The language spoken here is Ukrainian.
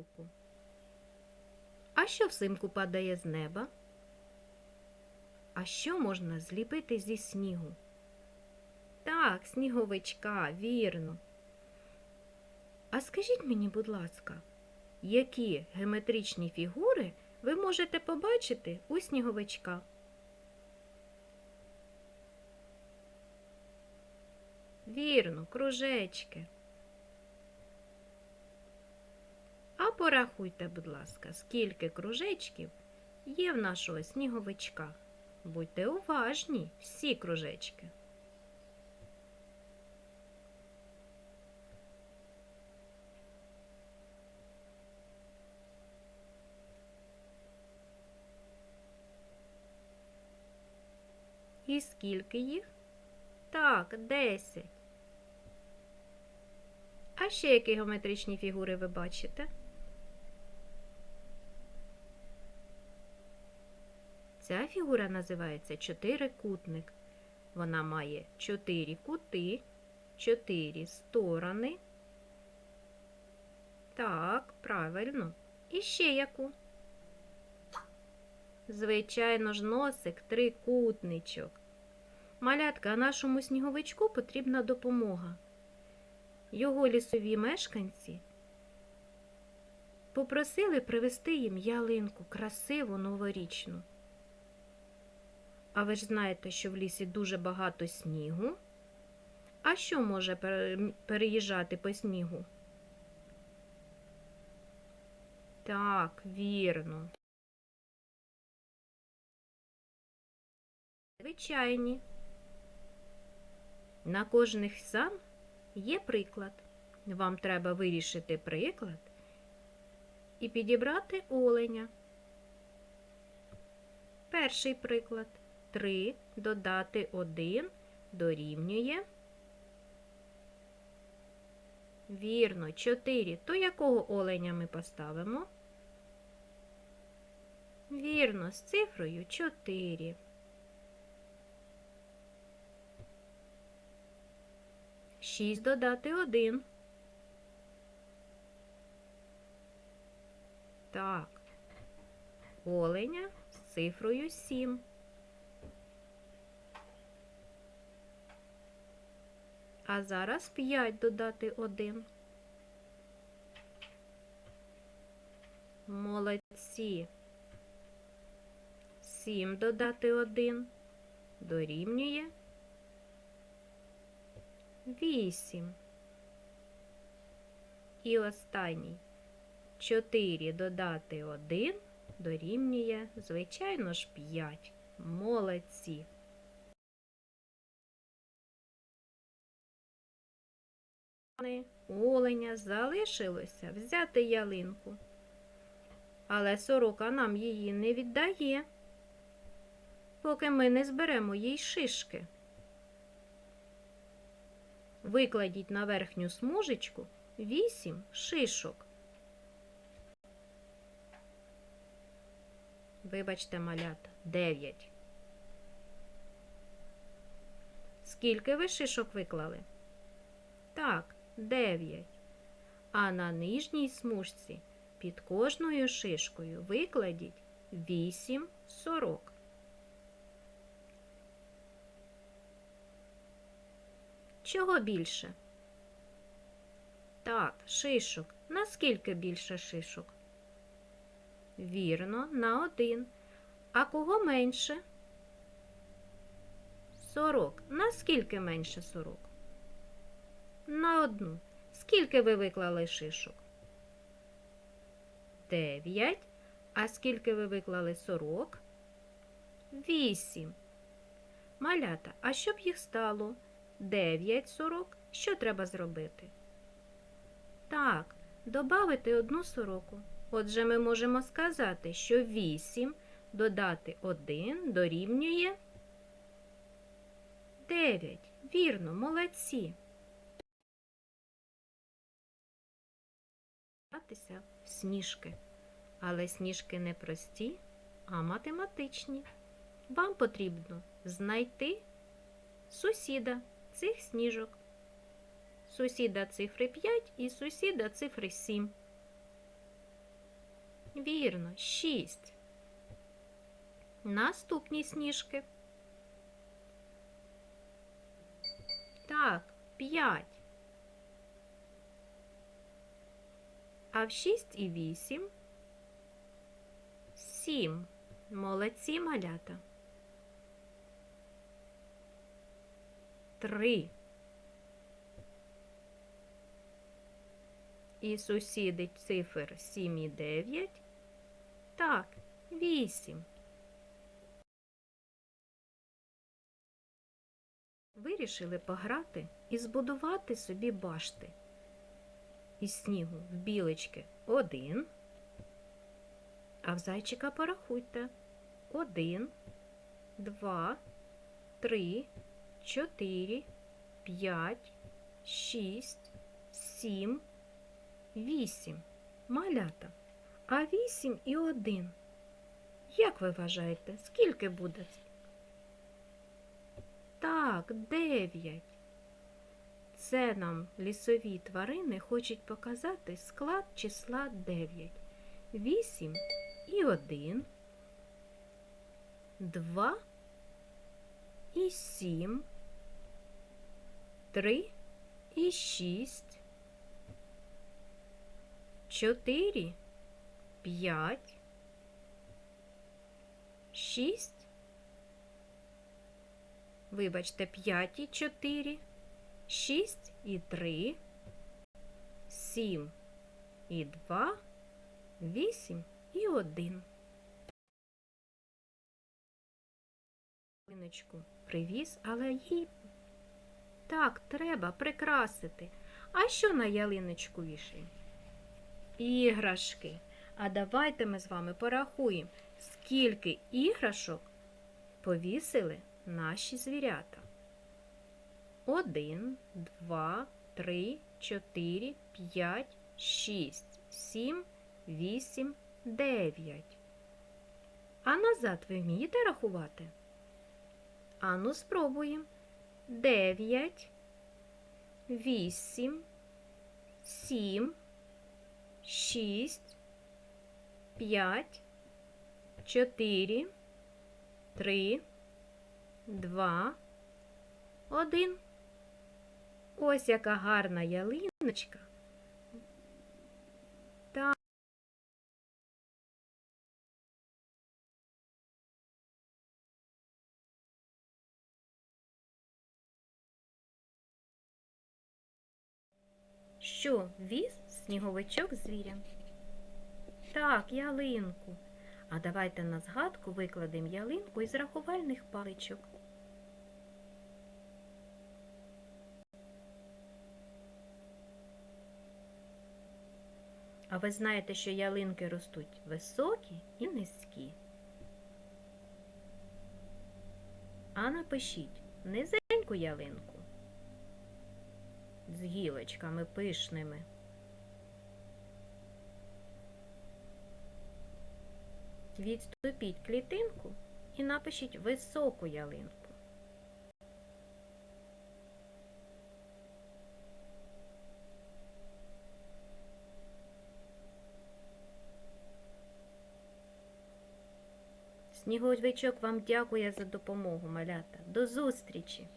руку. А що взимку падає з неба? А що можна зліпити зі снігу? Так, сніговичка, вірно. А скажіть мені, будь ласка, які геометричні фігури ви можете побачити у сніговичка? Вірно, кружечки. А порахуйте, будь ласка, скільки кружечків є в нашого сніговичка. Будьте уважні, всі кружечки. І скільки їх? Так, десять. А ще які геометричні фігури ви бачите? Ця фігура називається чотирикутник. Вона має чотири кути, чотири сторони. Так, правильно. І ще яку? Звичайно ж, носик трикутничок. Малятка, нашому сніговичку потрібна допомога. Його лісові мешканці попросили привезти їм ялинку красиву новорічну. А ви ж знаєте, що в лісі дуже багато снігу. А що може переїжджати по снігу? Так, вірно. Звичайні. На кожних сан є приклад. Вам треба вирішити приклад і підібрати оленя. Перший приклад. 3 додати 1 дорівнює. Вірно, 4. То якого оленя ми поставимо? Вірно, з цифрою 4. Шість додати один. Так. Оленя з цифрою 7. А зараз 5 додати 1. Молодці. 7 додати 1 дорівнює 8. І останній 4 додати 1 дорівнює, звичайно ж, 5. Молодці. Оленя залишилося взяти ялинку. Але сорока нам її не віддає, поки ми не зберемо їй шишки. Викладіть на верхню смужечку вісім шишок. Вибачте, малята, дев'ять. Скільки ви шишок виклали? Так, 9. А на нижній смужці під кожною шишкою викладіть 8 сорок. Чого більше? Так, шишок. Наскільки більше шишок? Вірно, на один. А кого менше? Сорок. Наскільки менше сорок? На одну. Скільки ви виклали шишок? Дев'ять. А скільки ви виклали сорок? Вісім. Малята, а щоб їх стало дев'ять сорок, що треба зробити? Так, добавити одну сороку. Отже, ми можемо сказати, що 8 додати 1 дорівнює 9. Вірно, молодці. Гратися в сніжки. Але сніжки не прості, а математичні. Вам потрібно знайти сусіда цих сніжок. Сусіда цифри 5 і сусіда цифри 7. Вірно, шість. Наступні сніжки. Так, п'ять. А в шість і вісім. Сім. Молодці малята. Три. І сусіди цифр 7 і 9. Так, 8. Вирішили пограти і збудувати собі башти. Із снігу в білочки один. А в зайчика порахуйте. Один, два, три, чотири, п'ять, шість, сім. Вісім. Малята. А вісім і один. Як ви вважаєте, скільки буде? Так, дев'ять. Це нам лісові тварини хочуть показати склад числа 9. 8 і 1, 2 і 7, 3 і 6, чотири, п'ять, шість. Вибачте, п'ять і чотири, шість і три, сім і два, вісім і один. Ялиночку привіз, але їй так треба прикрасити. А що на ялиночку вішаємо? іграшки. А давайте ми з вами порахуємо, скільки іграшок повісили наші звірята. Один, два, три, чотири, п'ять, шість, сім, вісім, дев'ять. А назад ви вмієте рахувати? Ану, спробуємо. Дев'ять, вісім, сім шість, п'ять, чотири, три, два, один. Ось яка гарна ялиночка. Так. Що віз сніговичок звірям? Так, ялинку. А давайте на згадку викладемо ялинку із рахувальних паличок. А ви знаєте, що ялинки ростуть високі і низькі. А напишіть низеньку ялинку з гілочками пишними. Відступіть клітинку і напишіть високу ялинку. Сніговичок вам дякує за допомогу, малята. До зустрічі!